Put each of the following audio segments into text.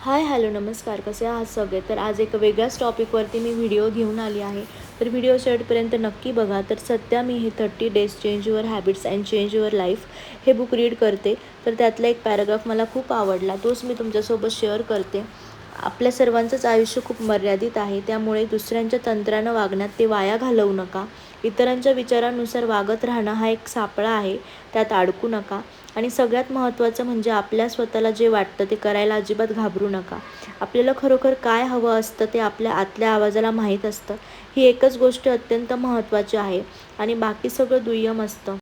Hi hello नमस्कार. कसे आहात सगळे? तर आज एक वेगळ्याच टॉपिकवरती मी व्हिडिओ घेऊन आली आहे. तर व्हिडिओ शेवटपर्यंत नक्की बघा. तर सध्या मी हे thirty days change your habits and change your life हे बुक रीड करते. तर त्यातला एक पॅराग्राफ मला खूप आवडला. तोच मी तुमच्यासोबत शेअर करते. आपल्या सर्वांचंच आयुष्य खूप मर्यादित आहे. त्यामुळे दुसऱ्यांच्या तंत्रानं वागण्यात ते वाया घालवू नका. इतरांच्या विचारानुसार वागत राहणं हा एक सापळा आहे. त्यात अडकू नका. आणि सगळ्यात महत्त्वाचं म्हणजे आपल्या स्वतःला जे वाटतं ते करायला अजिबात घाबरू नका. आपल्याला खरोखर काय हवं असतं ते आपल्या आतल्या आवाजाला माहीत असतं. ही एकच गोष्ट अत्यंत महत्त्वाची आहे. आणि बाकी सगळं दुय्यम असतं.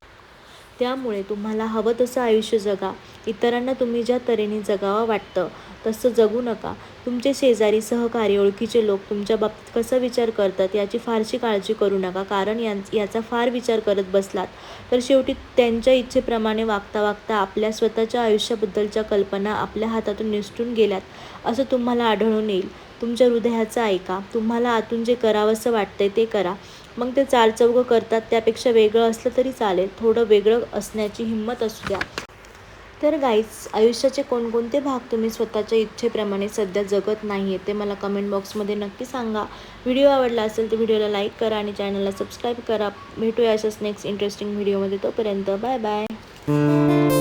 त्यामुळे तुम्हाला हवं तसं आयुष्य जगा. इतरांना तुम्ही ज्या तऱ्हेने जगावं वाटतं तसं जगू नका. तुमचे शेजारी सहकारी ओळखीचे लोक तुमच्या बाबतीत कसा विचार करतात याची फारशी काळजी करू नका. कारण यां याचा फार विचार करत बसलात तर शेवटी त्यांच्या इच्छेप्रमाणे वागता वागता आपल्या स्वतःच्या आयुष्याबद्दलच्या कल्पना आपल्या हातातून निसटून गेल्यात असं तुम्हाला आढळून येईल. तुमच्या हृदयाचं ऐका. तुम्हाला आतून जे करावंसं वाटतंय ते करा. मग ते चालचौघं करतात त्यापेक्षा वेगळं असलं तरी चालेल. थोडं वेगळं असण्याची हिंमत असू द्या. तर गाईज आयुष्याचे कोणकोणते भाग तुम्ही स्वतःच्या इच्छेप्रमाणे सध्या जगत नाही आहे ते मला कमेंट बॉक्समध्ये नक्की सांगा. व्हिडिओ आवडला असेल तर व्हिडिओला लाईक करा आणि चॅनलला सबस्क्राईब करा. भेटूया अशाच नेक्स्ट इंटरेस्टिंग व्हिडिओमध्ये तोपर्यंत बाय बाय